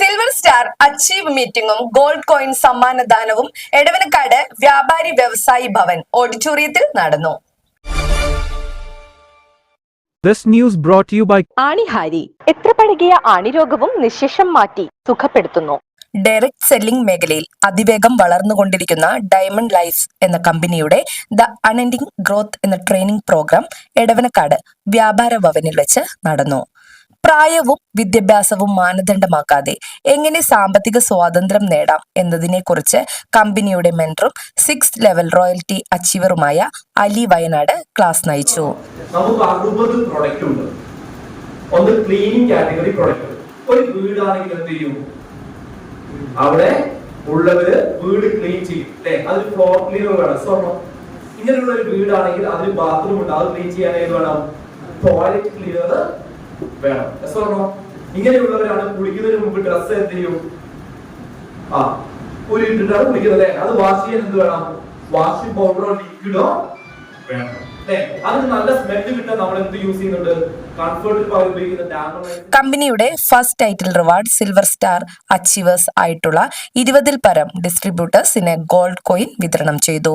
Silver star achieve മീറ്റിംഗും gold coin സമ്മാനദാനവും എടവനക്കാട് വ്യാപാരി വ്യവസായി ഭവൻ ഓഡിറ്റോറിയത്തിൽ നടന്നു This news brought to you by ആണിഹാരി എത്ര പഴകിയ ആണിരോഗവും നിശേഷം മാറ്റി സുഖപ്പെടുത്തുന്നു? ഡയറക്ട് സെല്ലിംഗ് മേഖലയിൽ അതിവേഗം വളർന്നുകൊണ്ടിരിക്കുന്ന ഡയമണ്ട് ലൈഫ് എന്ന കമ്പനിയുടെ ദ അൺഎൻഡിങ് ഗ്രോത്ത് എന്ന ട്രെയിനിംഗ് പ്രോഗ്രാം എടവനക്കാട് വ്യാപാര ഭവനിൽ വെച്ച് നടന്നു. പ്രായവും വിദ്യാഭ്യാസവും മാനദണ്ഡമാക്കാതെ എങ്ങനെ സാമ്പത്തിക സ്വാതന്ത്ര്യം നേടാം എന്നതിനെക്കുറിച്ച് കമ്പനിയുടെ മെൻറും സിക്സ് ലെവൽ റോയൽറ്റി അച്ചീവറുമായ അലി വയനാട് ക്ലാസ് നയിച്ചു. നമുക്ക് അറുപത് പ്രൊഡക്റ്റ് ഉണ്ട്. ഒന്ന് ക്ലീനിങ് കാറ്റഗറി പ്രൊഡക്റ്റ് ഒരു വീടാണെങ്കിൽ എന്ത് ചെയ്യും? അവിടെ ഉള്ളവര് വീട് ക്ലീൻ ചെയ്യും അല്ലെ? അതിൽ ഫ്ലോർ ക്ലീനർ വേണം സ്വർണം ഇങ്ങനെയുള്ള ഒരു വീടാണെങ്കിൽ അതിൽ ബാത്റൂം ഉണ്ട്. അത് ക്ലീൻ ചെയ്യാൻ ഏത് വേണം. ടോയ്ലറ്റ് ക്ലീനർ വേണം. ഇങ്ങനെയുള്ളവരാണ് കുളിക്കുന്നതിന് മുമ്പ് ഡ്രസ്സ് എന്ത് ചെയ്യും? ആ ഒരു കുളിക്കുന്നത് അല്ലെ? അത് വാഷ് ചെയ്യാൻ എന്ത് വേണം? വാഷിംഗ് പൗഡറോ ലിക്വിഡോ വേണം. കമ്പനിയുടെ first title reward silver star achievers ആയിട്ടുള്ള ഇരുപതിൽ പരം ഡിസ്ട്രിബ്യൂട്ടേഴ്സിന് ഗോൾഡ് കോയിൻ വിതരണം ചെയ്തു.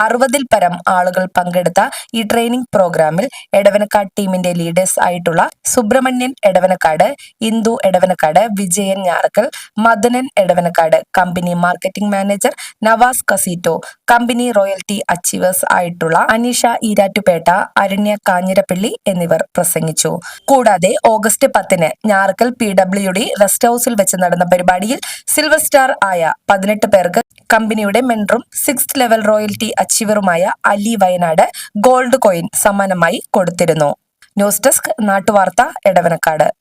അറുപതിൽ പരം ആളുകൾ പങ്കെടുത്ത ഈ ട്രെയിനിംഗ് പ്രോഗ്രാമിൽ എടവനക്കാട് ടീമിന്റെ ലീഡേഴ്സ് ആയിട്ടുള്ള Subramanian Edavanakkad Indu Edavanakkad Vijayan Njarakkal Madanan Edavanakkad company marketing manager Navas കസീറ്റോ company royalty achievers ആയിട്ടുള്ള അനീഷ ഈരാറ്റുപേട്ട അരണ്യ കാഞ്ഞിരപ്പള്ളി എന്നിവർ പ്രസംഗിച്ചു. കൂടാതെ ഓഗസ്റ്റ് പത്തിന് ഞാറക്കൽ പി ഡബ്ല്യു റെസ്റ്റ് ഹൌസിൽ വെച്ച് നടന്ന പരിപാടിയിൽ സിൽവർ സ്റ്റാർ ആയ പതിനെട്ട് പേർക്ക് കമ്പനിയുടെ മെൻറും സിക്സ് ലെവൽ റോയൽറ്റി അച്ചീവറുമായ അലി വയനാട് ഗോൾഡ് കോയിൻ സമ്മാനമായി കൊടുത്തിരുന്നു. ന്യൂസ് ഡെസ്ക് നാട്ടുവാർത്ത എടവനക്കാട്.